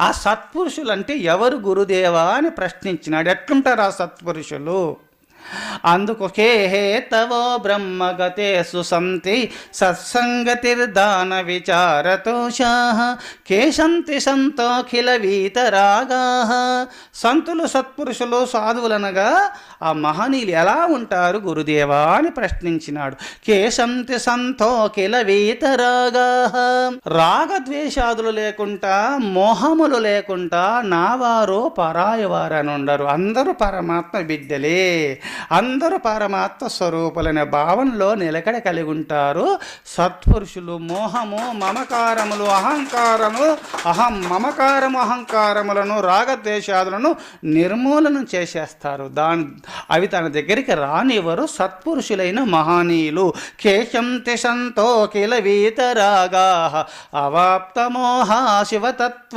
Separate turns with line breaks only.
ఆ సత్పురుషులు అంటే ఎవరు గురుదేవా అని ప్రశ్నించినాడు. ఎట్లుంటారు ఆ సత్పురుషులు? అందుకు హేతవో బ్రహ్మగతే సుసంతి సత్సంగతిర్దాన విచారతోషా కేశంతి సంతోఖిల వీతరాగా సంతులు సత్పురుషులు సాధువులనగా ఆ మహనీయులు ఎలా ఉంటారు గురుదేవా అని ప్రశ్నించినాడు. కేశంతి సంతోఖిల వీతరాగా రాగద్వేషాదులు లేకుండా మోహములు లేకుండా నావారో పరాయవారు అని ఉండరు అందరూ పరమాత్మ బిడ్డలే. అందరూ పరమాత్మ స్వరూపులనే భావనలో నిలకడ కలిగి ఉంటారు. సత్పురుషులు మోహము మమకారములు అహంకారము అహం మమకారము అహంకారములను రాగద్వేషాదులను నిర్మూలనం చేసేస్తారు. దాని అవి తన దగ్గరికి రానివ్వరు. సత్పురుషులైన మహనీయులు కేశం సంతో కిల వీతరాగా అవాప్తమోహ శివతత్వ